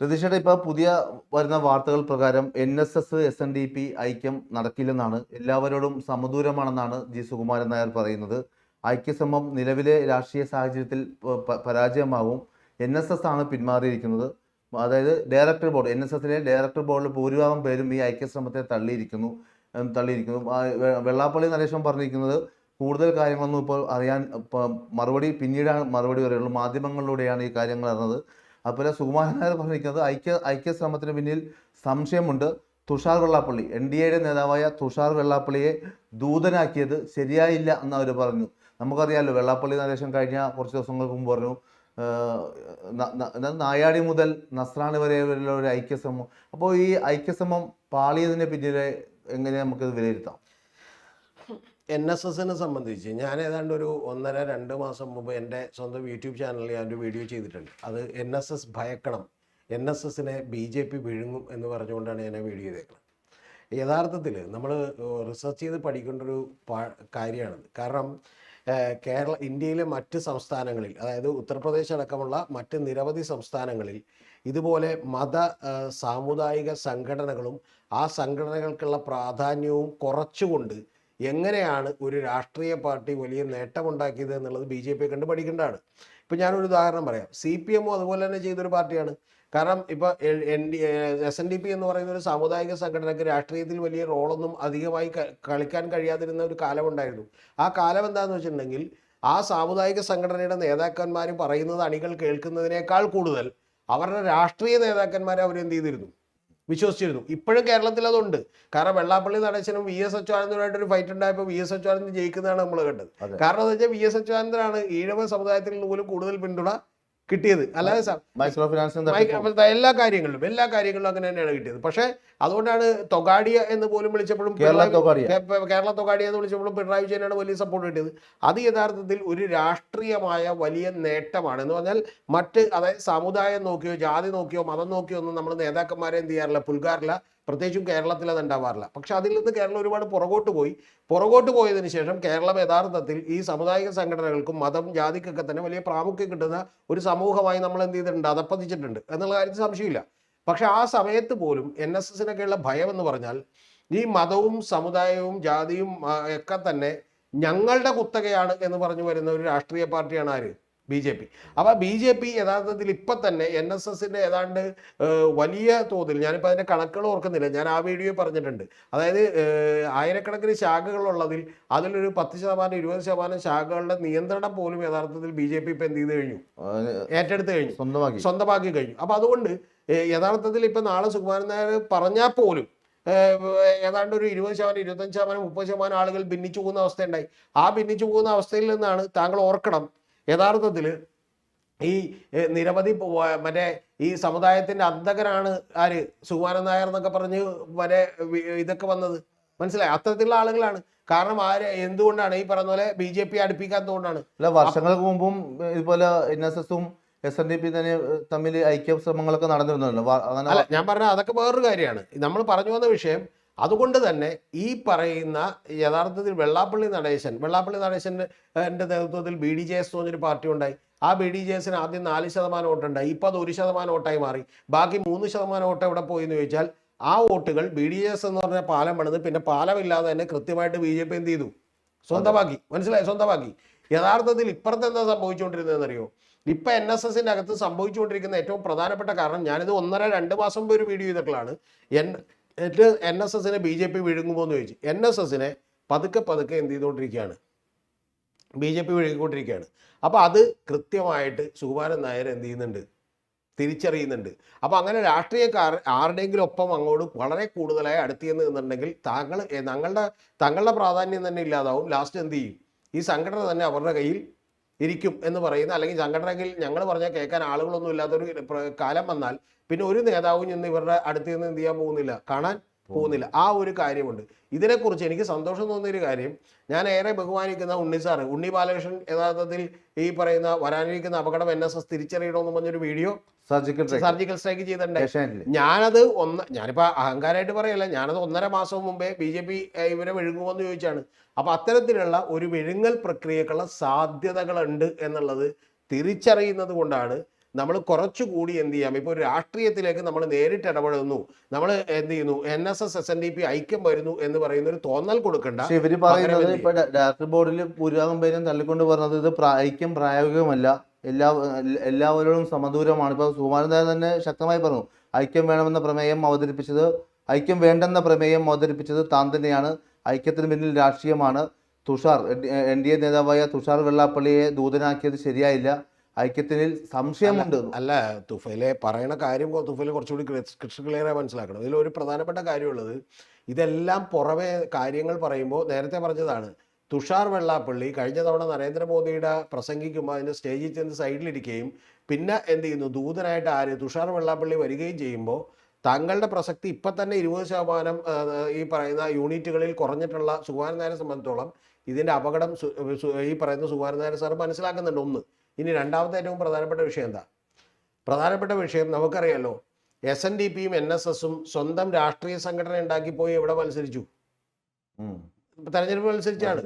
രതീഷേട്ടാ ഇപ്പൊ പുതിയ വരുന്ന വാർത്തകൾ പ്രകാരം N S S S N D P ഐക്യം നടക്കില്ലെന്നാണ്. എല്ലാവരോടും സമദൂരമാണെന്നാണ് ജി സുകുമാരൻ നായർ പറയുന്നത്. ഐക്യസമം നിലവിലെ രാഷ്ട്രീയ സാഹചര്യത്തിൽ പരാജയമാവും. എൻ എസ് എസ് ആണ് പിന്മാറിയിരിക്കുന്നത്. അതായത് ഡയറക്ടർ ബോർഡ് എൻ എസ് എസിലെ ഡയറക്ടർ ബോർഡിൽ ഭൂരിഭാഗം പേരും ഈ ഐക്യശ്രമത്തെ തള്ളിയിരിക്കുന്നു തള്ളിയിരിക്കുന്നു. വെള്ളാപ്പള്ളി നരേശൻ പറഞ്ഞിരിക്കുന്നത് കൂടുതൽ കാര്യങ്ങളൊന്നും ഇപ്പോൾ അറിയാൻ മറുപടി പിന്നീടാണ് മറുപടി പറയുള്ളൂ മാധ്യമങ്ങളിലൂടെയാണ് ഈ കാര്യങ്ങൾ അറിഞ്ഞത്. അതുപോലെ സുകുമാരൻ നായർ പറഞ്ഞിരിക്കുന്നത് ഐക്യ ഐക്യശ്രമത്തിന് പിന്നിൽ സംശയമുണ്ട്. തുഷാർ വെള്ളാപ്പള്ളി എൻ ഡി എയുടെ നേതാവായ തുഷാർ വെള്ളാപ്പള്ളിയെ ദൂതനാക്കിയത് ശരിയായില്ല എന്ന് അവർ പറഞ്ഞു. നമുക്കറിയാമല്ലോ വെള്ളാപ്പള്ളി നരേശൻ കഴിഞ്ഞ കുറച്ച് ദിവസങ്ങൾക്ക് മുമ്പ് പറഞ്ഞു നായാടി മുതൽ നസ്രാണി വരെയുള്ള ഒരു ഐക്യശ്രമം അപ്പോൾ ഈ ഐക്യശ്രമം പാളിയതിന് പിന്നിലെ എങ്ങനെ നമുക്കിത് വിലയിരുത്താം? എൻ എസ് എസിനെ സംബന്ധിച്ച് ഞാൻ ഏതാണ്ട് ഒരു ഒന്നര രണ്ട് മാസം മുമ്പ് എന്റെ സ്വന്തം യൂട്യൂബ് ചാനലിൽ ഞാൻ ഒരു വീഡിയോ ചെയ്തിട്ടുണ്ട്. അത് എൻ എസ് എസ് ഭയക്കണം. എൻ എസ് എസിനെ ബി ജെ പി വിഴുങ്ങും എന്ന് പറഞ്ഞുകൊണ്ടാണ് ഞാൻ ആ വീഡിയോ ചെയ്തേക്കുന്നത്. യഥാർത്ഥത്തിൽ നമ്മൾ റിസർച്ച് ചെയ്ത് പഠിക്കേണ്ട ഒരു കാര്യമാണത്. കാരണം കേരള ഇന്ത്യയിലെ മറ്റ് സംസ്ഥാനങ്ങളിൽ അതായത് ഉത്തർപ്രദേശ് അടക്കമുള്ള മറ്റ് നിരവധി സംസ്ഥാനങ്ങളിൽ ഇതുപോലെ മത സാമുദായിക സംഘടനകളും ആ സംഘടനകൾക്കുള്ള പ്രാധാന്യവും കുറച്ചുകൊണ്ട് എങ്ങനെയാണ് ഒരു രാഷ്ട്രീയ പാർട്ടി വലിയ നേട്ടമുണ്ടാക്കിയത് എന്നുള്ളത് ബി ജെ പി കണ്ട് പഠിക്കേണ്ടതാണ്. ഇപ്പം ഞാനൊരു ഉദാഹരണം പറയാം. സി പി എമ്മും അതുപോലെ തന്നെ ചെയ്തൊരു പാർട്ടിയാണ്. കാരണം ഇപ്പോൾ N D S N D P എന്ന് പറയുന്ന ഒരു സാമുദായിക സംഘടനയ്ക്ക് രാഷ്ട്രീയത്തിൽ വലിയ റോളൊന്നും അധികമായി കളിക്കാൻ കഴിയാതിരുന്ന ഒരു കാലമുണ്ടായിരുന്നു. ആ കാലം എന്താണെന്ന് വെച്ചിട്ടുണ്ടെങ്കിൽ ആ സാമുദായിക സംഘടനയുടെ നേതാക്കന്മാർ പറയുന്നത് അണികൾ കേൾക്കുന്നതിനേക്കാൾ കൂടുതൽ അവരുടെ രാഷ്ട്രീയ നേതാക്കന്മാരെ അവരെന്ത് ചെയ്തിരുന്നു? വിശ്വസിച്ചിരുന്നു. ഇപ്പോഴും കേരളത്തിൽ അതുണ്ട്. കാരണം വെള്ളാപ്പള്ളി നടേശനും വി എസ് അച്യുതാനന്ദനുമായിട്ട് ഒരു ഫൈറ്റ് ഉണ്ടായപ്പോൾ വി എസ് അച്യുതാനന്ദൻ ജയിക്കുന്നതാണ് നമ്മൾ കണ്ടത്. കാരണം എന്ന് വെച്ചാൽ വി എസ് അച്യുതാനന്ദനാണ് ഈഴവ സമുദായത്തിൽ നിന്ന് പോലും കൂടുതൽ പിന്തുണ കിട്ടിയത്. അല്ലാതെ മൈക്രോ ഫിനാൻസ് എല്ലാ കാര്യങ്ങളിലും എല്ലാ കാര്യങ്ങളിലും അങ്ങനെ തന്നെയാണ് കിട്ടിയത്. പക്ഷേ അതുകൊണ്ടാണ് തൊഗാഡിയ എന്ന് പോലും വിളിച്ചപ്പോഴും. കേരള തൊഗാഡിയ. എന്ന് വിളിച്ചപ്പോഴും പിണറായി വിജയനാണ് വലിയ സപ്പോർട്ട് കിട്ടിയത്. അത് യഥാർത്ഥത്തിൽ ഒരു രാഷ്ട്രീയമായ വലിയ നേട്ടമാണ്. എന്ന് പറഞ്ഞാൽ മറ്റ് അതായത് സമുദായം നോക്കിയോ ജാതി നോക്കിയോ മതം നോക്കിയോ ഒന്നും നമ്മൾ നേതാക്കന്മാരെ എന്ത് ചെയ്യാറില്ല പുൽകാറില്ല. പ്രത്യേകിച്ചും കേരളത്തിൽ അത് ഉണ്ടാവാറില്ല. പക്ഷെ അതിൽ നിന്ന് കേരളം ഒരുപാട് പുറകോട്ട് പോയി. പുറകോട്ട് പോയതിന് ശേഷം കേരളം യഥാർത്ഥത്തിൽ ഈ സാമുദായിക സംഘടനകൾക്കും മതം ജാതിക്കൊക്കെ തന്നെ വലിയ പ്രാമുഖ്യം കിട്ടുന്ന ഒരു സമൂഹമായി നമ്മൾ എന്ത് ചെയ്തിട്ടുണ്ട്? അതപ്പതിച്ചിട്ടുണ്ട്. എന്നുള്ള കാര്യത്തിൽ സംശയമില്ല. പക്ഷെ ആ സമയത്ത് പോലും എൻ എസ് എസിനൊക്കെയുള്ള ഭയം എന്ന് പറഞ്ഞാൽ ഈ മതവും സമുദായവും ജാതിയും ഒക്കെ തന്നെ ഞങ്ങളുടെ കുത്തകയാണ് എന്ന് പറഞ്ഞു വരുന്ന ഒരു രാഷ്ട്രീയ പാർട്ടിയാണ് ആര്? B J P. അപ്പോൾ ബി ജെ പി യഥാർത്ഥത്തിൽ ഇപ്പം തന്നെ എൻ എസ് എസിന്റെ ഏതാണ്ട് വലിയ തോതിൽ ഞാനിപ്പോൾ അതിന്റെ കണക്കുകൾ ഓർക്കുന്നില്ല. ഞാൻ ആ വീഡിയോ പറഞ്ഞിട്ടുണ്ട്. അതായത് ആയിരക്കണക്കിന് ശാഖകളുള്ളതിൽ അതിലൊരു പത്ത് ശതമാനം ഇരുപത് ശതമാനം ശാഖകളുടെ നിയന്ത്രണം പോലും യഥാർത്ഥത്തിൽ ബി ജെ പി ഇപ്പം എന്ത് ചെയ്ത് കഴിഞ്ഞു? ഏറ്റെടുത്ത് കഴിഞ്ഞു. സ്വന്തമാക്കി. സ്വന്തമാക്കി കഴിഞ്ഞു. അപ്പൊ അതുകൊണ്ട് യഥാർത്ഥത്തിൽ ഇപ്പൊ നാളെ സുകുമാരൻ നായർ പറഞ്ഞാൽ പോലും ഏതാണ്ട് ഒരു ഇരുപത് ശതമാനം ഇരുപത്തഞ്ച് ശതമാനം മുപ്പത് ശതമാനം ആളുകൾ ഭിന്നിച്ചു പോകുന്ന അവസ്ഥയുണ്ടായി. ആ ഭിന്നിച്ചു പോകുന്ന അവസ്ഥയിൽ നിന്നാണ് താങ്കൾ ഓർക്കണം യഥാർത്ഥത്തിൽ ഈ നിരവധി മറ്റേ ഈ സമുദായത്തിന്റെ അന്ധകരാണ് ആര്? സുകുമാരൻ നായർ എന്നൊക്കെ പറഞ്ഞ് മറ്റേ ഇതൊക്കെ വന്നത്. മനസ്സിലായി? അത്തരത്തിലുള്ള ആളുകളാണ്. കാരണം ആര് എന്തുകൊണ്ടാണ്? ഈ പറഞ്ഞ പോലെ ബി ജെ പി അടുപ്പിക്കാത്തതുകൊണ്ടാണ് അല്ല വർഷങ്ങൾക്ക് മുമ്പും ഇതുപോലെ എൻ എസ് എസും എസ് എൻ ഡി പി തന്നെ തമ്മിൽ ഐക്യ ശ്രമങ്ങളൊക്കെ നടന്നിരുന്നല്ലോ അങ്ങനെ ഞാൻ പറഞ്ഞ അതൊക്കെ വേറൊരു കാര്യമാണ്. നമ്മൾ പറഞ്ഞു വന്ന വിഷയം അതുകൊണ്ട് തന്നെ ഈ പറയുന്ന യഥാർത്ഥത്തിൽ വെള്ളാപ്പള്ളി നടേശൻ വെള്ളാപ്പള്ളി നടേശന്റെ നേതൃത്വത്തിൽ ബി ഡി ജെ എസ് എന്നൊരു പാർട്ടി ഉണ്ടായി. ആ ബി ഡി ജെ എസിന് ആദ്യം നാല് ശതമാനം വോട്ടുണ്ടായി ഇപ്പോൾ അത് ഒരു ശതമാനം വോട്ടായി മാറി. ബാക്കി മൂന്ന് ശതമാനം വോട്ട് എവിടെ പോയി എന്ന് ചോദിച്ചാൽ ആ വോട്ടുകൾ ബി ഡി എസ് എന്ന് പറഞ്ഞ പാലം പണിത് പിന്നെ പാലമില്ലാതെ തന്നെ കൃത്യമായിട്ട് ബി ജെ പി എന്ത് ചെയ്തു? സ്വന്തമാക്കി. മനസ്സിലായി? സ്വന്തമാക്കി. യഥാർത്ഥത്തിൽ ഇപ്പുറത്ത് എന്താ സംഭവിച്ചുകൊണ്ടിരുന്നതെന്നറിയോ? ഇപ്പൊ എൻ എസ് എസിന്റെ അകത്ത് സംഭവിച്ചുകൊണ്ടിരിക്കുന്ന ഏറ്റവും പ്രധാനപ്പെട്ട കാരണം ഞാനിത് ഒന്നര രണ്ട് മാസം മുമ്പ് ഒരു വീഡിയോ ചെയ്തിട്ടുള്ളതാണ്. എൻ എൻ എസ് എസിനെ ബി ജെ പി വിഴുങ്ങുമോ എന്ന് ചോദിച്ചു. എൻ എസ് എസിനെ പതുക്കെ പതുക്കെ എന്ത് ചെയ്തുകൊണ്ടിരിക്കുകയാണ്. ബി ജെ പി വിഴുങ്ങിക്കൊണ്ടിരിക്കുകയാണ്. അപ്പോൾ അത് കൃത്യമായിട്ട് സുകുമാരൻ നായർ എന്ത് ചെയ്യുന്നുണ്ട്? തിരിച്ചറിയുന്നുണ്ട്. അപ്പോൾ അങ്ങനെ രാഷ്ട്രീയക്കാർ ആരുടെയെങ്കിലും ഒപ്പം അങ്ങോട്ട് വളരെ കൂടുതലായി അടുത്തിയെന്ന് നിന്നുണ്ടെങ്കിൽ താങ്കൾ തങ്ങളുടെ തങ്ങളുടെ പ്രാധാന്യം തന്നെ ഇല്ലാതാവും. ലാസ്റ്റ് എന്ത് ചെയ്യും? ഈ സംഘടന തന്നെ അവരുടെ കയ്യിൽ ഇരിക്കും എന്ന് പറയുന്ന അല്ലെങ്കിൽ സംഘടനയിൽ ഞങ്ങൾ പറഞ്ഞാൽ കേൾക്കാൻ ആളുകളൊന്നും ഇല്ലാത്തൊരു കാലം വന്നാൽ പിന്നെ ഒരു നേതാവും ഇന്ന് ഇവരുടെ അടുത്ത് നിന്ന് എന്ത് ചെയ്യാൻ പോകുന്നില്ല. കാണാൻ പോകുന്നില്ല. ആ ഒരു കാര്യമുണ്ട്. ഇതിനെക്കുറിച്ച് എനിക്ക് സന്തോഷം തോന്നിയൊരു കാര്യം ഞാൻ ഏറെ ബഹുമാനിക്കുന്ന ഉണ്ണി സാറ് ഉണ്ണി ബാലകൃഷ്ണൻ യഥാർത്ഥത്തിൽ ഈ പറയുന്ന വരാനിരിക്കുന്ന അപകടം എൻ എസ് എസ് തിരിച്ചറിയണമെന്ന് പറഞ്ഞൊരു വീഡിയോ സർജിക്കൽ സർജിക്കൽ സ്ട്രൈക്ക് ചെയ്തിട്ടുണ്ട്. ഞാനത് ഒന്ന് ഞാനിപ്പോൾ അഹങ്കാരമായിട്ട് പറയല്ല ഞാനത് ഒന്നര മാസം മുമ്പേ ബി ജെ പി ഇവരെ വിഴുങ്ങുമെന്ന് ചോദിച്ചാണ്. അപ്പോൾ അത്തരത്തിലുള്ള ഒരു വിഴുങ്ങൽ പ്രക്രിയക്കുള്ള സാധ്യതകളുണ്ട് എന്നുള്ളത് തിരിച്ചറിയുന്നത് കൊണ്ടാണ് നമ്മൾ കുറച്ചുകൂടി എന്ത് ചെയ്യാം? ഇപ്പോൾ ഒരു രാഷ്ട്രീയത്തിലേക്ക് നമ്മൾ നേരിട്ട് ഇടപെടുന്നു നമ്മൾ എന്ത് ചെയ്യുന്നു? N S S S N D P ഐക്യം വരുന്നു എന്ന് പറയുന്ന ഒരു തോന്നൽ കൊടുക്കണ്ട. ഇവർ ഇവർ പറയുന്നത് ഇപ്പൊ ഡയറക്ടർ ബോർഡിൽ ഭൂരിഭാഗം പേരും തള്ളിക്കൊണ്ട് പറഞ്ഞത് ഇത് ഐക്യം പ്രായോഗികമല്ല. എല്ലാ എല്ലാ- എല്ലാവരോടും സമദൂരമാണ്. ഇപ്പൊ സുകുമാരൻ തന്നെ ശക്തമായി പറഞ്ഞു ഐക്യം വേണമെന്ന പ്രമേയം അവതരിപ്പിച്ചത് ഐക്യം വേണ്ടെന്ന പ്രമേയം അവതരിപ്പിച്ചത് താൻ തന്നെയാണ്. ഐക്യത്തിന് പിന്നിൽ രാഷ്ട്രീയമാണ്. തുഷാർ എൻ ഡി എ നേതാവായ തുഷാർ വെള്ളാപ്പള്ളിയെ ദൂതനാക്കിയത് ശരിയായില്ല. ഐക്യത്തിന് സംശയമുണ്ട്. അല്ല തുഫയിലെ പറയണ കാര്യം തുഫയിൽ കുറച്ചുകൂടി കൃഷി ക്ലിയറായി മനസ്സിലാക്കണം. ഇതിൽ ഒരു പ്രധാനപ്പെട്ട കാര്യമുള്ളത് ഇതെല്ലാം പുറമെ കാര്യങ്ങൾ പറയുമ്പോൾ നേരത്തെ പറഞ്ഞതാണ് തുഷാർ വെള്ളാപ്പള്ളി കഴിഞ്ഞ തവണ നരേന്ദ്രമോദിയുടെ പ്രസംഗിക്കുമ്പോൾ അതിന്റെ സ്റ്റേജിൽ ചെന്ന് സൈഡിലിരിക്കുകയും പിന്നെ എന്ത് ചെയ്യുന്നു ദൂതനായിട്ട് ആര് തുഷാർ വെള്ളാപ്പള്ളി വരികയും ചെയ്യുമ്പോൾ താങ്കളുടെ പ്രസക്തി ഇപ്പം തന്നെ ഇരുപത് ശതമാനം ഈ പറയുന്ന യൂണിറ്റുകളിൽ കുറഞ്ഞിട്ടുള്ള സുകുമാരൻ നായരെ സംബന്ധിച്ചോളം ഇതിന്റെ അപകടം ഈ പറയുന്ന സുകുമാരൻ നായർ സാർ മനസ്സിലാക്കുന്നുണ്ട്. ഒന്ന് ഇനി രണ്ടാമത്തെ ഏറ്റവും പ്രധാനപ്പെട്ട വിഷയം എന്താ? പ്രധാനപ്പെട്ട വിഷയം നമുക്കറിയാലോ എസ് എൻ ഡി പിയും എൻ എസ് എസും സ്വന്തം രാഷ്ട്രീയ സംഘടന ഉണ്ടാക്കി പോയി എവിടെ മത്സരിച്ചു. തെരഞ്ഞെടുപ്പ് മത്സരിച്ചാണ്.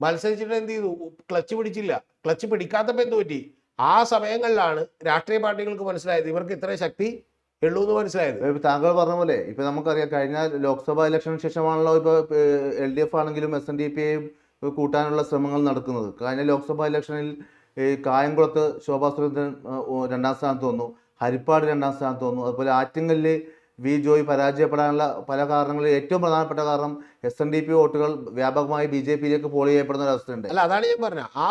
മത്സരിച്ചിട്ട് എന്ത് ചെയ്തു? ക്ലച്ച് പിടിച്ചില്ല. ക്ലച്ച് പിടിക്കാത്തപ്പോൾ എന്ത് പറ്റി? ആ സമയങ്ങളിലാണ് രാഷ്ട്രീയ പാർട്ടികൾക്ക് മനസ്സിലായത്. ഇവർക്ക് ഇത്ര ശക്തി ഉള്ളൂ എന്ന് മനസ്സിലായത്. താങ്കൾ പറഞ്ഞ പോലെ ഇപ്പൊ നമുക്കറിയാം കഴിഞ്ഞ ലോക്സഭാ ഇലക്ഷന് ശേഷമാണല്ലോ ഇപ്പൊ എൽ ഡി എഫ് ആണെങ്കിലും എസ് എൻ ഡി പി കൂട്ടാനുള്ള ശ്രമങ്ങൾ നടക്കുന്നത്. കഴിഞ്ഞ ലോക്സഭാ ഇലക്ഷനിൽ ഈ കായംകുളത്ത് ശോഭാ സുരേന്ദ്രൻ രണ്ടാം സ്ഥാനത്ത് വന്നു. ഹരിപ്പാട് രണ്ടാം സ്ഥാനത്ത് വന്നു. അതുപോലെ ആറ്റിങ്ങലിൽ വി ജോയ് പരാജയപ്പെടാനുള്ള പല കാരണങ്ങളിൽ ഏറ്റവും പ്രധാനപ്പെട്ട കാരണം എസ് എൻ ഡി പി വോട്ടുകൾ വ്യാപകമായി ബി ജെ പിയിലേക്ക് പോൾ ചെയ്യപ്പെടുന്ന ഒരു അവസ്ഥയുണ്ട്. അല്ല അതാണ് ഞാൻ പറഞ്ഞത് ആ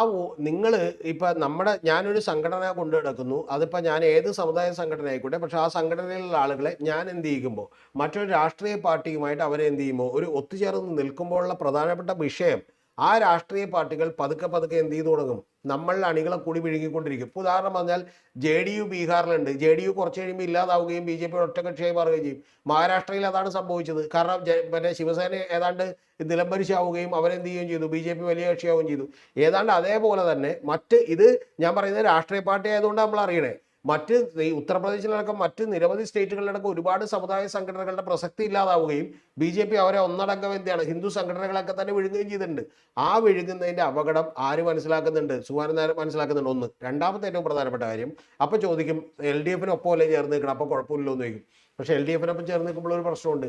നിങ്ങൾ ഇപ്പൊ നമ്മുടെ ഞാനൊരു സംഘടന കൊണ്ടു നടക്കുന്നു. അതിപ്പോ ഞാൻ ഏത് സമുദായ സംഘടന ആയിക്കോട്ടെ പക്ഷെ ആ സംഘടനയിലുള്ള ആളുകളെ ഞാൻ എന്ത് ചെയ്യുമ്പോൾ മറ്റൊരു രാഷ്ട്രീയ പാർട്ടിയുമായിട്ട് അവരെ എന്ത് ചെയ്യുമ്പോൾ ഒരു ഒത്തുചേർന്ന് നിൽക്കുമ്പോഴുള്ള പ്രധാനപ്പെട്ട വിഷയം ആ രാഷ്ട്രീയ പാർട്ടികൾ പതുക്കെ പതുക്കെ എന്ത് ചെയ്തു തുടങ്ങും? നമ്മളുടെ അണികളെ കൂടി വിഴുങ്ങിക്കൊണ്ടിരിക്കും ഇപ്പൊ ഉദാഹരണം പറഞ്ഞാൽ ജെ ഡി യു ബീഹാറിലുണ്ട്. ജെ ഡി യു കുറച്ച് കഴിയുമ്പോൾ ഇല്ലാതാവുകയും ബി ജെ പി ഒറ്റകക്ഷിയായി മാറുകയും ചെയ്യും. മഹാരാഷ്ട്രയിൽ അതാണ് സംഭവിച്ചത്. കാരണം മറ്റേ ശിവസേന ഏതാണ്ട് നിലംപരിശാവുകയും അവരെന്ത് ചെയ്യുകയും ചെയ്തു? ബി ജെ പി വലിയ കക്ഷിയാവുകയും ചെയ്തു. ഏതാണ്ട് അതേപോലെ തന്നെ മറ്റ് ഇത് ഞാൻ പറയുന്നത് രാഷ്ട്രീയ പാർട്ടി ആയതുകൊണ്ട് നമ്മൾ അറിയണേ മറ്റ് ഉത്തർപ്രദേശിലടക്കം മറ്റ് നിരവധി സ്റ്റേറ്റുകളിലടക്കം ഒരുപാട് സമുദായ സംഘടനകളുടെ പ്രസക്തി ഇല്ലാതാവുകയും ബി ജെ പി അവരെ ഒന്നടങ്കം എന്താണ് ഹിന്ദു സംഘടനകളൊക്കെ തന്നെ വിഴുങ്ങുകയും ചെയ്തിട്ടുണ്ട്. ആ വിഴുങ്ങുന്നതിന്റെ അപകടം ആര് മനസ്സിലാക്കുന്നുണ്ട്? സുഹാനന്ദ മനസ്സിലാക്കുന്നുണ്ട്. ഒന്ന്. രണ്ടാമത്തെ ഏറ്റവും പ്രധാനപ്പെട്ട കാര്യം അപ്പോൾ ചോദിക്കും എൽ ഡി എഫിനൊപ്പം അല്ലേ ചേർന്ന് നിൽക്കണം? അപ്പോൾ കുഴപ്പമില്ലോന്ന് ചോദിക്കും. പക്ഷേ എൽ ഡി എഫിനൊപ്പം ചേർന്ന് നിൽക്കുമ്പോൾ ഒരു പ്രശ്നമുണ്ട്.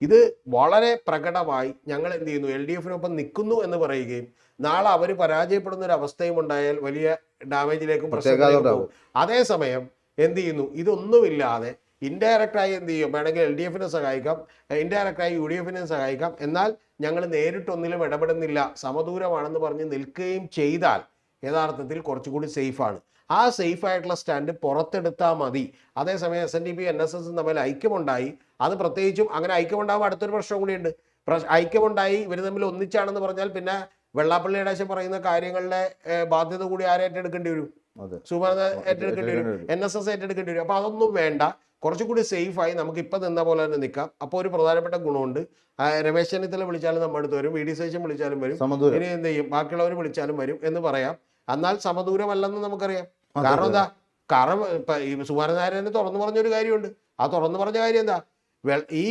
ഇത് വളരെ പ്രകടമായി ഞങ്ങൾ എന്ത് ചെയ്യുന്നു? എൽ ഡി എഫിനൊപ്പം നിൽക്കുന്നു എന്ന് പറയുകയും നാളെ അവർ പരാജയപ്പെടുന്ന ഒരു അവസ്ഥയും ഉണ്ടായാൽ വലിയ ഡാമേജിലേക്കും പ്രശ്നങ്ങളിലേക്കും അതേസമയം എന്ത് ചെയ്യുന്നു? ഇതൊന്നുമില്ലാതെ ഇൻഡയറക്റ്റായി എന്ത് ചെയ്യും? വേണമെങ്കിൽ എൽ ഡി എഫിനെ സഹായിക്കാം ഇൻഡയറക്റ്റായി യു ഡി എഫിനെ സഹായിക്കാം. എന്നാൽ ഞങ്ങൾ നേരിട്ടൊന്നിലും ഇടപെടുന്നില്ല. സമദൂരമാണെന്ന് പറഞ്ഞ് നിൽക്കുകയും ചെയ്താൽ യഥാർത്ഥത്തിൽ കുറച്ചുകൂടി സേഫാണ് ആ സേഫ് ആയിട്ടുള്ള സ്റ്റാൻഡ് പുറത്തെടുത്താൽ മതി. അതേസമയം S N D P N S എസും തമ്മിൽ ഐക്യമുണ്ടായി. അത് പ്രത്യേകിച്ചും അങ്ങനെ ഐക്യമുണ്ടാകുമ്പോൾ അടുത്തൊരു പ്രശ്നം കൂടിയുണ്ട്. പ്രശ്- ഐക്യമുണ്ടായി ഇവർ തമ്മിൽ ഒന്നിച്ചാണെന്ന് പറഞ്ഞാൽ പിന്നെ വെള്ളാപ്പള്ളി ഇടേശം പറയുന്ന കാര്യങ്ങളുടെ ബാധ്യത കൂടി ആരെ ഏറ്റെടുക്കേണ്ടി വരും? സുമാർ ഏറ്റെടുക്കേണ്ടി വരും. എൻ എസ് എസ് ഏറ്റെടുക്കേണ്ടി വരും. അപ്പൊ അതൊന്നും വേണ്ട. കുറച്ചുകൂടി സേഫായി നമുക്ക് ഇപ്പം നിന്ന പോലെ തന്നെ നിൽക്കാം. അപ്പോൾ ഒരു പ്രധാനപ്പെട്ട ഗുണമുണ്ട്. രമേശ് ചെന്നിത്തല വിളിച്ചാലും നമ്മുടെ അടുത്ത് വരും. വി ഡി സേഷൻ വിളിച്ചാലും വരും. ഇനി എന്ത് ചെയ്യും? ബാക്കിയുള്ളവർ വിളിച്ചാലും വരും എന്ന് പറയാം. എന്നാൽ സമദൂരമല്ലെന്ന് നമുക്കറിയാം. കാരണം. എന്താ? കാരണം ഇപ്പൊ ഈ സുകുമാരനാരായണന് തുറന്നു പറഞ്ഞൊരു കാര്യമുണ്ട്. ആ തുറന്നു പറഞ്ഞ കാര്യം എന്താ? ഈ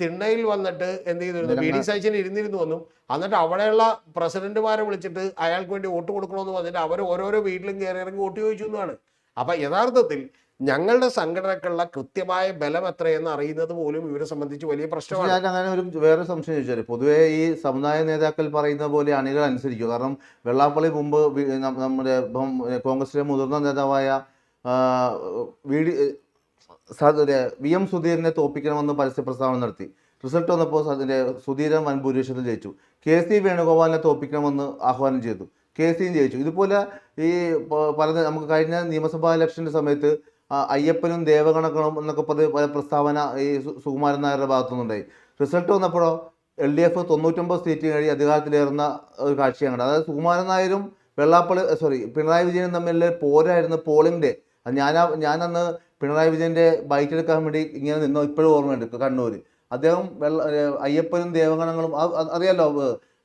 തിണ്ണയിൽ വന്നിട്ട് എന്ത് ചെയ്തിരുന്നു? ബി ഡി സൈച്ചിന് ഇരുന്നിരുന്നു വന്നു എന്നിട്ട് അവിടെയുള്ള പ്രസിഡന്റുമാരെ വിളിച്ചിട്ട് അയാൾക്ക് വേണ്ടി വോട്ട് കൊടുക്കണമെന്ന് പറഞ്ഞിട്ട് അവർ ഓരോരോ വീട്ടിലും കയറി ഇറങ്ങി വോട്ട് ചോദിച്ചു എന്നാണ് അപ്പൊ യഥാർത്ഥത്തിൽ ഞങ്ങളുടെ സംഘടനക്കുള്ള കൃത്യമായ ബലം എത്രയെന്ന് അറിയുന്നത് പോലും ഇവരെ സംബന്ധിച്ച് വലിയ പ്രശ്നമാണ്. ഞാൻ അങ്ങനെ ഒരു വേറെ സംശയം ചോദിച്ചാൽ പൊതുവേ ഈ സമുദായ നേതാക്കൾ പറയുന്ന പോലെ അണികൾ അനുസരിക്കും. കാരണം വെള്ളാപ്പള്ളി മുമ്പ് നമ്മുടെ ഇപ്പം കോൺഗ്രസിലെ മുതിർന്ന നേതാവായ വി ഡി വി എം സുധീരനെ തോപ്പിക്കണമെന്ന് പരസ്യ പ്രസ്താവന നടത്തി. റിസൾട്ട് വന്നപ്പോൾ അതിന്റെ സുധീരൻ വൻ ഭൂരിപക്ഷത്തിൽ ജയിച്ചു. കെ സി വേണുഗോപാലിനെ തോപ്പിക്കണമെന്ന് ആഹ്വാനം ചെയ്തു. കെ സിയും ജയിച്ചു. ഇതുപോലെ ഈ പല നമുക്ക് കഴിഞ്ഞ നിയമസഭാ ഇലക്ഷന്റെ സമയത്ത് അയ്യപ്പനും ദേവഗണക്കണം എന്നൊക്കെ പല പ്രസ്താവന ഈ സുകുമാരൻ നായരുടെ ഭാഗത്തുനിന്നുണ്ടായി. റിസൾട്ട് വന്നപ്പോഴോ എൽ ഡി എഫ് തൊണ്ണൂറ്റൊമ്പത് സീറ്റ് കഴി അധികാരത്തിലേറുന്ന ഒരു കാഴ്ചയാണ് അതായത് സുകുമാരൻ നായരും വെള്ളാപ്പള്ളി സോറി പിണറായി വിജയനും തമ്മിൽ പോരായിരുന്നു പോളിംഗ് ഡേ. അത് ഞാൻ ഞാനന്ന് പിണറായി വിജയന്റെ ബൈക്ക് എടുക്കാൻ വേണ്ടി ഇങ്ങനെ നിന്നോ? ഇപ്പോഴും ഓർമ്മയുണ്ട് കണ്ണൂർ അദ്ദേഹം വെള്ള അയ്യപ്പനും ദേവഗണങ്ങളും അറിയാലോ?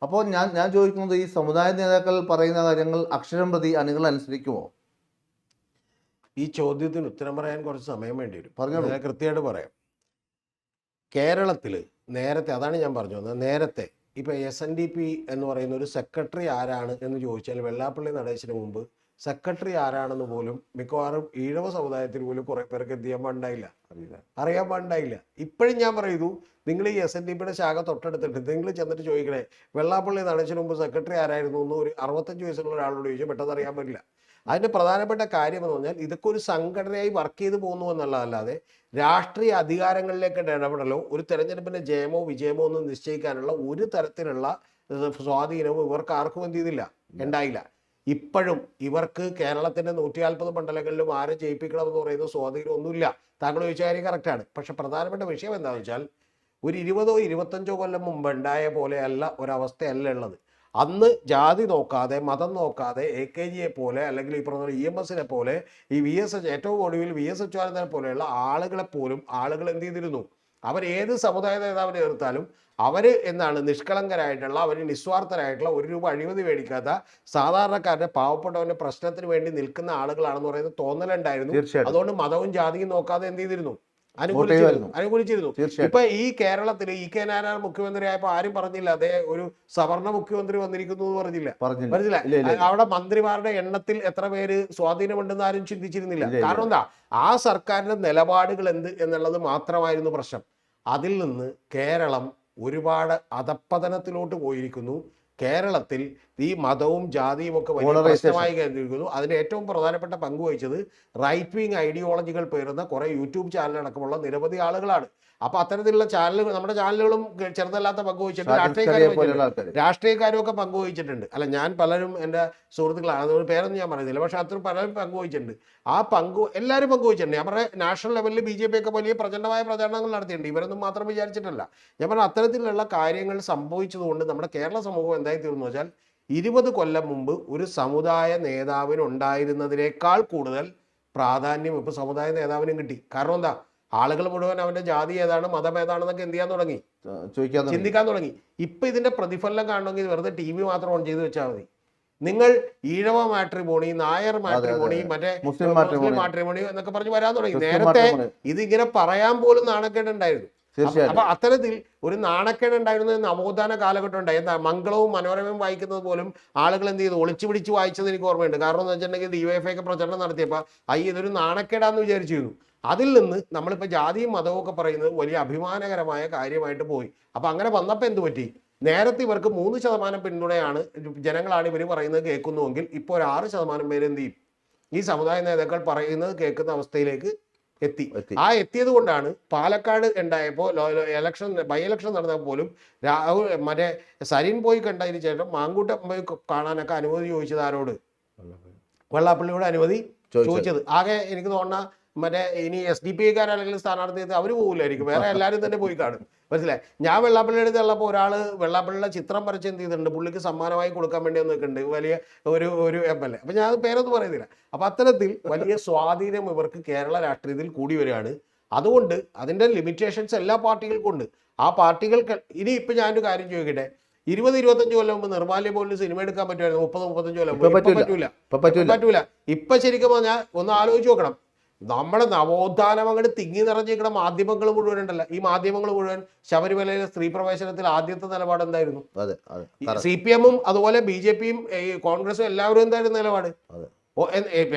അപ്പോൾ ഞാൻ ഞാൻ ചോദിക്കുന്നത് ഈ സമുദായ നേതാക്കൾ പറയുന്ന കാര്യങ്ങൾ അക്ഷരം പ്രതി അണികൾ അനുസരിക്കുമോ? ഈ ചോദ്യത്തിന് ഉത്തരം പറയാൻ കുറച്ച് സമയം വേണ്ടി വരും. പറഞ്ഞു ഞാൻ കൃത്യമായിട്ട് പറയാം. കേരളത്തിൽ നേരത്തെ അതാണ് ഞാൻ പറഞ്ഞു വന്നത് നേരത്തെ ഇപ്പം എസ് എൻ ഡി പി എന്ന് പറയുന്ന ഒരു സെക്രട്ടറി ആരാണ് എന്ന് ചോദിച്ചാൽ വെള്ളാപ്പള്ളി നടേശന് മുമ്പ് സെക്രട്ടറി ആരാണെന്ന് പോലും മിക്കവാറും ഈഴവ സമുദായത്തിൽ പോലും കുറെ പേർക്ക് എന്ത് ചെയ്യാൻ പാടുണ്ടായില്ല അറിയാൻ പാടുണ്ടായില്ല ഇപ്പോഴും ഞാൻ പറയുന്നു നിങ്ങൾ ഈ എസ് എൻ ഡി പിയുടെ ശാഖ തൊട്ടടുത്തിട്ട് നിങ്ങൾ ചെന്നിട്ട് ചോദിക്കണേ വെള്ളാപ്പള്ളി നടച്ചതിന് മുമ്പ് സെക്രട്ടറി ആരായിരുന്നു? എന്ന് ഒരു അറുപത്തഞ്ച് വയസ്സുള്ള ഒരാളോട് ചോദിച്ചാൽ പെട്ടെന്ന് അറിയാൻ പറ്റില്ല. അതിന്റെ പ്രധാനപ്പെട്ട കാര്യം എന്ന് പറഞ്ഞാൽ ഇതൊക്കെ ഒരു സംഘടനയായി വർക്ക് ചെയ്തു പോകുന്നു എന്നുള്ളതല്ലാതെ രാഷ്ട്രീയ അധികാരങ്ങളിലേക്ക് ഇടപെടലോ ഒരു തെരഞ്ഞെടുപ്പിന്റെ ജയമോ വിജയമോ ഒന്നും നിശ്ചയിക്കാനുള്ള ഒരു തരത്തിലുള്ള സ്വാധീനവും ഇവർക്ക് ആർക്കും എന്ത് ചെയ്തില്ല. ഉണ്ടായില്ല. ഇപ്പോഴും ഇവർക്ക് കേരളത്തിന്റെ നൂറ്റി നാൽപ്പത് മണ്ഡലങ്ങളിലും ആരെ ജയിപ്പിക്കണം എന്ന് പറയുന്ന സ്വാധീനം ഒന്നുമില്ല താങ്കൾ ചോദിച്ച കാര്യം കറക്റ്റാണ് പക്ഷെ പ്രധാനപ്പെട്ട വിഷയം എന്താണെന്ന് വെച്ചാൽ ഒരു ഇരുപതോ ഇരുപത്തഞ്ചോ കൊല്ലം മുമ്പ് ഉണ്ടായ പോലെയല്ല ഒരവസ്ഥയല്ല ഉള്ളത്. അന്ന് ജാതി നോക്കാതെ മതം നോക്കാതെ എ കെ ജിയെ പോലെ അല്ലെങ്കിൽ ഈ പറഞ്ഞ ഇ എം എസിനെ പോലെ ഈ വി എസ് എച്ച് ഏറ്റവും ഒടുവിൽ വി എസ് അച്യുതാനന്ദനെ പോലെയുള്ള ആളുകളെ പോലും ആളുകൾ എന്ത് ചെയ്തിരുന്നു? അവർ ഏത് സമുദായ നേതാവിനെ എതിർത്താലും അവർ എന്താണ് നിഷ്കളങ്കരായിട്ടുള്ള അവർ നിസ്വാർത്ഥരായിട്ടുള്ള ഒരു രൂപ അഴിമതി മേടിക്കാത്ത സാധാരണക്കാരുടെ പാവപ്പെട്ടവന്റെ പ്രശ്നത്തിന് വേണ്ടി നിൽക്കുന്ന ആളുകളാണെന്ന് പറയുന്നത് തോന്നലുണ്ടായിരുന്നു. അതുകൊണ്ട് മതവും ജാതിയും നോക്കാതെ എന്ത് ചെയ്തിരുന്നു? അനുകൂലിച്ചിരുന്നു. ഇപ്പൊ ഈ കേരളത്തിൽ ഇ കെ നാരായണൻ മുഖ്യമന്ത്രിയായപ്പോ ആരും പറഞ്ഞില്ല. അതേ ഒരു സവർണ മുഖ്യമന്ത്രി വന്നിരിക്കുന്നു എന്ന് പറഞ്ഞില്ല. പറഞ്ഞില്ല. അവിടെ മന്ത്രിമാരുടെ എണ്ണത്തിൽ എത്ര പേര് സ്വാധീനമുണ്ടെന്ന് ആരും ചിന്തിച്ചിരുന്നില്ല. കാരണം എന്താ? ആ സർക്കാരിന്റെ നിലപാടുകൾ എന്ത് എന്നുള്ളത് മാത്രമായിരുന്നു പ്രശ്നം. അതിൽ നിന്ന് കേരളം ഒരുപാട് അധപ്പതനത്തിലോട്ട് പോയിരിക്കുന്നു. കേരളത്തിൽ ഈ മതവും ജാതിയും ഒക്കെ വലിയ. പ്രശ്നമായി കരുതിയിരിക്കുന്നു. അതിന് ഏറ്റവും പ്രധാനപ്പെട്ട പങ്ക് വഹിച്ചത് റൈറ്റ് വിങ് ഐഡിയോളജികൾ പേരുന്ന കുറേ യൂട്യൂബ് ചാനൽ അടക്കമുള്ള നിരവധി ആളുകളാണ്. അപ്പൊ അത്തരത്തിലുള്ള ചാനലുകൾ നമ്മുടെ ചാനലുകളും ചെറുതല്ലാത്ത പങ്ക് വഹിച്ചിട്ടുണ്ട്. രാഷ്ട്രീയക്കാരും രാഷ്ട്രീയക്കാരും ഒക്കെ പങ്കുവഹിച്ചിട്ടുണ്ട് അല്ല ഞാൻ പലരും എന്റെ സുഹൃത്തുക്കളാണ്. അതുകൊണ്ട് പേരൊന്നും ഞാൻ പറയുന്നില്ല. പക്ഷെ അത്ര പലരും പങ്കുവഹിച്ചിട്ടുണ്ട് ആ പങ്ക് എല്ലാവരും പങ്കുവഹിച്ചിട്ടുണ്ട് ഞാൻ പറഞ്ഞ നാഷണൽ ലെവലിൽ ബി ജെ പി ഒക്കെ വലിയ പ്രചണ്ഡമായ പ്രചാരണങ്ങൾ നടത്തിയിട്ടുണ്ട്. ഇവരൊന്നും മാത്രം വിചാരിച്ചിട്ടല്ല. ഞാൻ പറഞ്ഞ അത്തരത്തിലുള്ള കാര്യങ്ങൾ സംഭവിച്ചതുകൊണ്ട് നമ്മുടെ കേരള സമൂഹം എന്തായി തീർന്നു വെച്ചാൽ ഇരുപത് കൊല്ലം മുമ്പ് ഒരു സമുദായ നേതാവിന് ഉണ്ടായിരുന്നതിനേക്കാൾ കൂടുതൽ പ്രാധാന്യം ഇപ്പോൾ സമുദായ നേതാവിനും കിട്ടി. കാരണം എന്താ? ആളുകൾ മുഴുവൻ അവന്റെ ജാതി ഏതാണ് മതം ഏതാണെന്നൊക്കെ എന്ത് ചെയ്യാൻ തുടങ്ങി. ചിന്തിക്കാൻ തുടങ്ങി. ഇപ്പൊ ഇതിന്റെ പ്രതിഫലം കാണണമെങ്കിൽ വെറുതെ ടി വി മാത്രം ഓൺ ചെയ്ത് വെച്ചാൽ മതി. നിങ്ങൾ ഈഴവ മാട്രിമോണി നായർ മാട്രിമോണി മറ്റേ മുസ്ലിം മാട്രിമോണി. എന്നൊക്കെ പറഞ്ഞ് വരാൻ തുടങ്ങി. നേരത്തെ ഇതിങ്ങനെ പറയാൻ പോലും നാണക്കേടുണ്ടായിരുന്നു. തീർച്ചയായിട്ടും. അപ്പൊ അത്തരത്തിൽ ഒരു നാണക്കേട് ഉണ്ടായിരുന്ന നവോത്ഥാന കാലഘട്ടം ഉണ്ടായി എന്താ മംഗളവും മനോരമയും വായിക്കുന്നത് പോലും ആളുകൾ എന്ത് ചെയ്തു? ഒളിച്ചു പിടിച്ച് വായിച്ചത് എനിക്ക് ഓർമ്മയുണ്ട്. കാരണം എന്ന് വെച്ചിട്ടുണ്ടെങ്കിൽ ഡിവൈഎഫ്ഐ ഒക്കെ പ്രചരണം നടത്തിയപ്പോൾ അയ്യ ഇതൊരു നാണക്കേടാന്ന് വിചാരിച്ചിരുന്നു അതിൽ നിന്ന് നമ്മളിപ്പോൾ ജാതിയും മതവും ഒക്കെ പറയുന്നത് വലിയ അഭിമാനകരമായ കാര്യമായിട്ട് പോയി. അപ്പൊ അങ്ങനെ വന്നപ്പോൾ എന്ത് പറ്റി? നേരത്തെ ഇവർക്ക് മൂന്ന് ശതമാനം പിന്തുണയാണ് ജനങ്ങളാണ് ഇവർ പറയുന്നത് കേൾക്കുന്നുവെങ്കിൽ ഇപ്പോൾ ഒരു ആറ് ശതമാനം പേര് എന്ത് ചെയ്യും? ഈ സമുദായ നേതാക്കൾ പറയുന്നത് കേൾക്കുന്ന അവസ്ഥയിലേക്ക് എത്തി. ആ എത്തിയത് കൊണ്ടാണ് പാലക്കാട് ഉണ്ടായപ്പോൾ ഇലക്ഷൻ ബൈ ഇലക്ഷൻ നടന്നപ്പോൾ പോലും രാഹുൽ മറ്റേ സരിൻ പോയി കണ്ടതിന് ശേഷം മാങ്കൂട്ടം പോയി കാണാനൊക്കെ അനുമതി ചോദിച്ചത് ആരോട്? വെള്ളാപ്പള്ളിയോട് അനുമതി ചോദിച്ചത്. ആകെ എനിക്ക് തോന്നുന്ന മറ്റേ ഇനി എസ് ഡി പി ഐക്കാരാണെങ്കിൽ സ്ഥാനാർത്ഥി അവർ പോകില്ലായിരിക്കും വേറെ എല്ലാവരും തന്നെ പോയി കാണും. മനസ്സിലായി? ഞാൻ വെള്ളാപ്പള്ളിയുടെ അടുത്ത് ഉള്ളപ്പോൾ ഒരാൾ വെള്ളാപ്പള്ളിയുടെ ചിത്രം വരച്ച് എന്ത് ചെയ്തിട്ടുണ്ട്? പുള്ളിക്ക് സമ്മാനമായി കൊടുക്കാൻ വേണ്ടി നിൽക്കുന്നുണ്ട്. വലിയ ഒരു ഒരു എം എൽ എ അപ്പം ഞാൻ പേരൊന്നും പറയുന്നില്ല. അപ്പം അത്തരത്തിൽ വലിയ സ്വാധീനം ഇവർക്ക് കേരള രാഷ്ട്രീയത്തിൽ കൂടി വരികയാണ്. അതുകൊണ്ട് അതിന്റെ ലിമിറ്റേഷൻസ് എല്ലാ പാർട്ടികൾക്കും ഉണ്ട്. ആ പാർട്ടികൾക്ക് ഇനി ഇപ്പം ഞാനൊരു കാര്യം ചോദിക്കട്ടെ? ഇരുപത് ഇരുപത്തഞ്ച് കൊല്ലം മുമ്പ് നിർമ്മാല്യ പോലും സിനിമ എടുക്കാൻ പറ്റുമായിരുന്നു. മുപ്പത് മുപ്പത്തഞ്ച് കൊല്ലം പറ്റൂല. പറ്റൂല. ഇപ്പൊ ശരിക്കും പറഞ്ഞാൽ ഒന്ന് ആലോചിച്ച് നോക്കണം. നമ്മുടെ നവോത്ഥാനം അങ്ങോട്ട് തിങ്ങി നിറഞ്ഞിരിക്കുന്ന മാധ്യമങ്ങൾ മുഴുവൻ ഉണ്ടല്ല. ഈ മാധ്യമങ്ങൾ മുഴുവൻ ശബരിമലയിലെ സ്ത്രീ പ്രവേശനത്തിൽ ആദ്യത്തെ നിലപാട് എന്തായിരുന്നു. സി പി എമ്മും അതുപോലെ ബി ജെ പിയും കോൺഗ്രസും എല്ലാവരും എന്തായിരുന്നു നിലപാട്?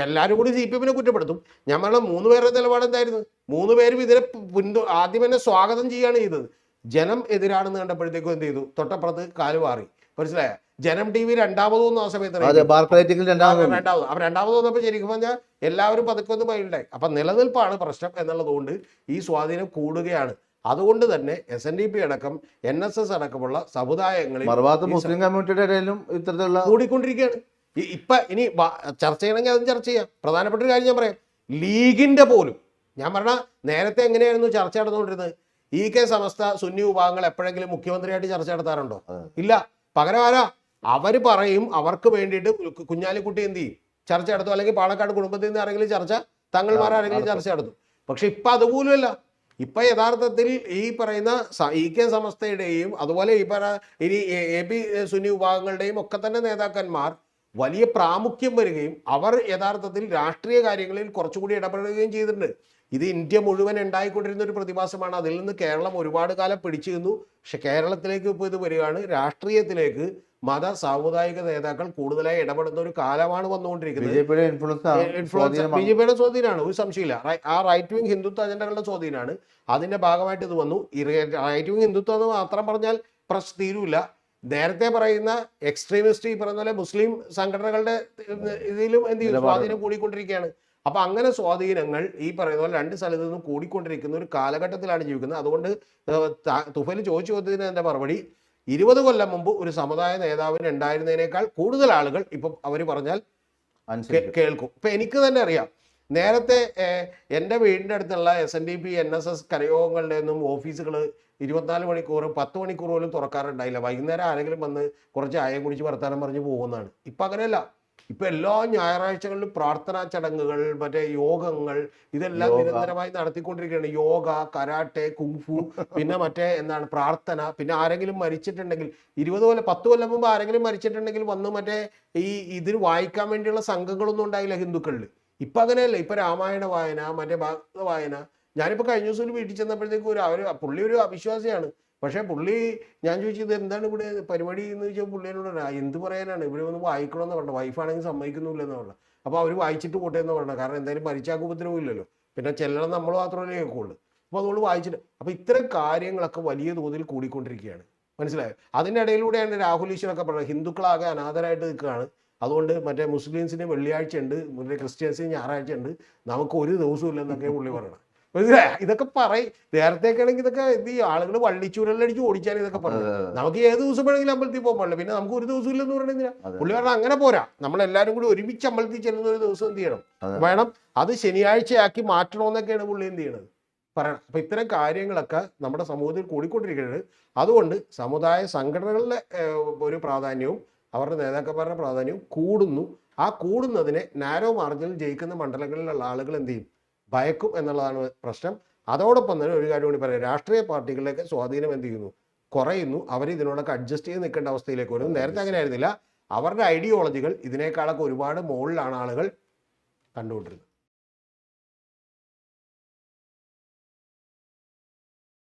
എല്ലാവരും കൂടി സി പി എമ്മിനെ കുറ്റപ്പെടുത്തും. ഞമ്മളെ മൂന്ന് പേരുടെ നിലപാട് എന്തായിരുന്നു? മൂന്ന് പേരും ഇതിനെ പിന്തു ആദ്യം തന്നെ സ്വാഗതം ചെയ്യുകയാണ് ചെയ്തത്. ജനം എതിരാണെന്ന് കണ്ടപ്പോഴത്തേക്കും എന്ത് ചെയ്തു? തൊട്ടപ്പുറത്ത് കാലുമാറി മനസ്സിലായ? ജനം ടി വി രണ്ടാമത് വന്നു ആ സമയത്ത് രണ്ടാമത് അപ്പൊ രണ്ടാമത് വന്നപ്പോൾ ശരിക്കും പറഞ്ഞാൽ എല്ലാവരും പതുക്കെ ഒന്ന് മൈൽഡായി. അപ്പൊ നിലനിൽപ്പാണ് പ്രശ്നം എന്നുള്ളതുകൊണ്ട് ഈ സ്വാധീനം കൂടുകയാണ്. അതുകൊണ്ട് തന്നെ എസ് എൻ ഡി പി അടക്കം എൻ എസ് എസ് അടക്കമുള്ള സമുദായങ്ങളിൽ മുസ്ലിം കമ്മ്യൂണിറ്റിയുടെ ഇടയിലും ഇത്തരത്തിലുള്ള കൂടിക്കൊണ്ടിരിക്കുകയാണ്. ഇപ്പൊ ഇനി ചർച്ച ചെയ്യണമെങ്കിൽ അതും ചർച്ച ചെയ്യാം. പ്രധാനപ്പെട്ട ഒരു കാര്യം ഞാൻ പറയാം. ലീഗിന്റെ പോലും ഞാൻ പറഞ്ഞ നേരത്തെ എങ്ങനെയായിരുന്നു ചർച്ച നടന്നുകൊണ്ടിരുന്നത്? ഇ കെ സമസ്ത സുന്നി വിഭാഗങ്ങൾ എപ്പോഴെങ്കിലും മുഖ്യമന്ത്രിയായിട്ട് ചർച്ച നടത്താറുണ്ടോ? ഇല്ല. പകരം ആരാ? അവർ പറയും അവർക്ക് വേണ്ടിയിട്ട് കുഞ്ഞാലിക്കുട്ടി എന്ത് ചെയ്യും? ചർച്ച നടത്തും. അല്ലെങ്കിൽ പാലക്കാട് കുടുംബത്തിൽ നിന്ന് ആരെങ്കിലും ചർച്ച തങ്ങൾമാർ ആരെങ്കിലും ചർച്ച നടത്തും. പക്ഷെ ഇപ്പൊ അതുപോലുമല്ല. ഇപ്പൊ യഥാർത്ഥത്തിൽ ഈ പറയുന്ന ഇ കെ സമസ്തയുടെയും അതുപോലെ ഈ പറ ഇനി എ പി സുനി വിഭാഗങ്ങളുടെയും ഒക്കെ തന്നെ നേതാക്കന്മാർ വലിയ പ്രാമുഖ്യം വരികയും അവർ യഥാർത്ഥത്തിൽ രാഷ്ട്രീയ കാര്യങ്ങളിൽ കുറച്ചുകൂടി ഇടപെടുകയും ചെയ്തിട്ടുണ്ട്. ഇത് ഇന്ത്യ മുഴുവൻ ഉണ്ടായിക്കൊണ്ടിരുന്ന ഒരു പ്രതിഭാസമാണ്. അതിൽ നിന്ന് കേരളം ഒരുപാട് കാലം പിടിച്ചു നിന്നു പക്ഷെ കേരളത്തിലേക്ക് ഇപ്പോൾ ഇത് വരികയാണ്. രാഷ്ട്രീയത്തിലേക്ക് മത സാമുദായിക നേതാക്കൾ കൂടുതലായി ഇടപെടുന്ന ഒരു കാലമാണ് വന്നുകൊണ്ടിരിക്കുന്നത്. ഇൻഫ്ലുവൻസ് ബി ജെ പിയുടെ സ്വാധീനമാണ്. ഒരു സംശയമില്ല. ആ റൈറ്റ് വിങ് ഹിന്ദുത്വ അജണ്ടകളുടെ സ്വാധീനമാണ്. അതിന്റെ ഭാഗമായിട്ട് ഇത് വന്നു. റൈറ്റ് വിങ് ഹിന്ദുത്വം എന്ന് മാത്രം പറഞ്ഞാൽ പ്രശ്നം തീരൂല. നേരത്തെ പറയുന്ന എക്സ്ട്രീമിസ്റ്റ് ഈ പറയുന്ന പോലെ മുസ്ലിം സംഘടനകളുടെ ഇതിലും എന്ത്. സ്വാധീനം കൂടിക്കൊണ്ടിരിക്കുകയാണ്. അപ്പൊ അങ്ങനെ സ്വാധീനങ്ങൾ ഈ പറയുന്ന പോലെ രണ്ട് സ്ഥലത്തു നിന്നും കൂടിക്കൊണ്ടിരിക്കുന്ന ഒരു കാലഘട്ടത്തിലാണ് ജീവിക്കുന്നത്. അതുകൊണ്ട് തുഫൽ ചോദിച്ചു ചോദ്യത്തിന് എന്റെ മറുപടി? ഇരുപത് കൊല്ലം മുമ്പ് ഒരു സമുദായ നേതാവിന് ഉണ്ടായിരുന്നതിനേക്കാൾ കൂടുതൽ ആളുകൾ ഇപ്പം അവർ പറഞ്ഞാൽ കേൾക്കും. ഇപ്പൊ എനിക്ക് തന്നെ അറിയാം. നേരത്തെ എന്റെ വീടിന്റെ അടുത്തുള്ള S N D P N S S കരയോഗങ്ങളുടെ ഒന്നും ഓഫീസുകൾ ഇരുപത്തിനാല് മണിക്കൂർ പത്ത് മണിക്കൂർ പോലും തുറക്കാറുണ്ടായില്ല. വൈകുന്നേരം ആരെങ്കിലും വന്ന് കുറച്ച് ആയം കുടിച്ച് വർത്താനം പറഞ്ഞ് പോകുന്നതാണ്. ഇപ്പൊ അങ്ങനെയല്ല ഇപ്പൊ എല്ലാ ഞായറാഴ്ചകളിലും പ്രാർത്ഥനാ ചടങ്ങുകൾ മറ്റേ യോഗങ്ങൾ ഇതെല്ലാം നിരന്തരമായി നടത്തിക്കൊണ്ടിരിക്കുകയാണ്. യോഗ കരാട്ടെ കുങ്ഫു പിന്നെ മറ്റേ എന്താണ് പ്രാർത്ഥന പിന്നെ ആരെങ്കിലും മരിച്ചിട്ടുണ്ടെങ്കിൽ ഇരുപത് കൊല്ലം പത്ത് കൊല്ലം മുമ്പ് ആരെങ്കിലും മരിച്ചിട്ടുണ്ടെങ്കിൽ വന്ന് മറ്റേ ഈ ഇതിന് വായിക്കാൻ വേണ്ടിയുള്ള സംഘങ്ങളൊന്നും ഉണ്ടായില്ല ഹിന്ദുക്കളിൽ ഇപ്പൊ അങ്ങനെയല്ല. ഇപ്പൊ രാമായണ വായന മറ്റേ ഭാഗവത വായന. ഞാനിപ്പോ കഴിഞ്ഞ ദിവസം വീട്ടിൽ ചെന്നപ്പോഴത്തേക്കും ഒരു അവർ പുള്ളി ഒരു അവിശ്വാസിയാണ്. പക്ഷെ പുള്ളി ഞാൻ ചോദിച്ചത് എന്താണ് ഇവിടെ പരിപാടി എന്ന് ചോദിച്ചാൽ പുള്ളിയോട് പറഞ്ഞു, "ആ, എന്ത് പറയാനാണ്? ഇവിടെ ഒന്ന് വായിക്കണമെന്ന് പറഞ്ഞു വൈഫാണെങ്കിൽ സമ്മതിക്കുന്നില്ല എന്ന് പറഞ്ഞു. അപ്പോൾ അവർ വായിച്ചിട്ട് പോട്ടെ എന്ന് പറഞ്ഞു. കാരണം എന്തായാലും മരിച്ചാക്ക് പിന്നെ ചെല്ലണം നമ്മൾ മാത്രമല്ലേ കേൾക്കുള്ളൂ. അപ്പോൾ അതുകൊണ്ട് വായിച്ചിട്ട് അപ്പോൾ ഇത്തരം കാര്യങ്ങളൊക്കെ വലിയ തോതിൽ കൂടിക്കൊണ്ടിരിക്കുകയാണ്. മനസ്സിലായോ? അതിന്റെ ഇടയിലൂടെയാണ് രാഹുൽ ഈശ്വരൊക്കെ പറഞ്ഞത്. ഹിന്ദുക്കളാകെ അനാഥരായിട്ട് നിൽക്കുകയാണ്. അതുകൊണ്ട് മറ്റേ മുസ്ലിംസിന് വെള്ളിയാഴ്ച ഉണ്ട് മറ്റേ ക്രിസ്ത്യൻസിന് ഞായറാഴ്ച ഉണ്ട് നമുക്ക് ഒരു ദിവസവും ഇല്ലെന്നൊക്കെ പുള്ളി പറയണം? ഇതൊക്കെ പറയും. നേരത്തേക്കാണെങ്കിൽ ഇതൊക്കെ എന്ത് ചെയ്യും ആളുകൾ വള്ളിച്ചൂരലടിച്ച് ഓടിച്ചാൽ ഇതൊക്കെ പറഞ്ഞു നമുക്ക് ഏത് ദിവസം വേണമെങ്കിലും അമ്പലത്തിൽ പോകാൻ പാടില്ല. പിന്നെ നമുക്ക് ഒരു ദിവസം ഇല്ലെന്ന് പറഞ്ഞാൽ പുള്ളി പറഞ്ഞാൽ അങ്ങനെ പോരാ. നമ്മളെല്ലാവരും കൂടി ഒരുമിച്ച് അമ്പലത്തിൽ ചെല്ലുന്ന ഒരു ദിവസം എന്ത് ചെയ്യണം? അതെ. വേണം അത് ശനിയാഴ്ചയാക്കി മാറ്റണമെന്നൊക്കെയാണ് പുള്ളി എന്ത് ചെയ്യണത്? പറയണം. അപ്പൊ ഇത്തരം കാര്യങ്ങളൊക്കെ നമ്മുടെ സമൂഹത്തിൽ കൂടിക്കൊണ്ടിരിക്കുന്നത് അതുകൊണ്ട് സമുദായ സംഘടനകളുടെ ഒരു പ്രാധാന്യവും അവരുടെ നേതാക്കന്മാരുടെ പ്രാധാന്യവും കൂടുന്നു. ആ കൂടുന്നതിനെ നാരോ മാർജിനിൽ ജയിക്കുന്ന മണ്ഡലങ്ങളിലുള്ള ആളുകൾ എന്ത് ചെയ്യും? ഭയക്കും എന്നുള്ളതാണ് പ്രശ്നം. അതോടൊപ്പം തന്നെ ഒരു കാര്യം കൂടി പറയാം. രാഷ്ട്രീയ പാർട്ടികളിലേക്ക് സ്വാധീനം എന്ത് ചെയ്യുന്നു കുറയുന്നു. അവർ ഇതിനോടൊക്കെ അഡ്ജസ്റ്റ് ചെയ്ത് നിൽക്കേണ്ട അവസ്ഥയിലേക്ക് വരുന്നു. നേരത്തെ അങ്ങനെ ആയിരുന്നില്ല അവരുടെ ഐഡിയോളജികൾ ഇതിനേക്കാളൊക്കെ ഒരുപാട് മുകളിലാണ് ആളുകൾ കണ്ടുകൊണ്ടിരുന്നത്.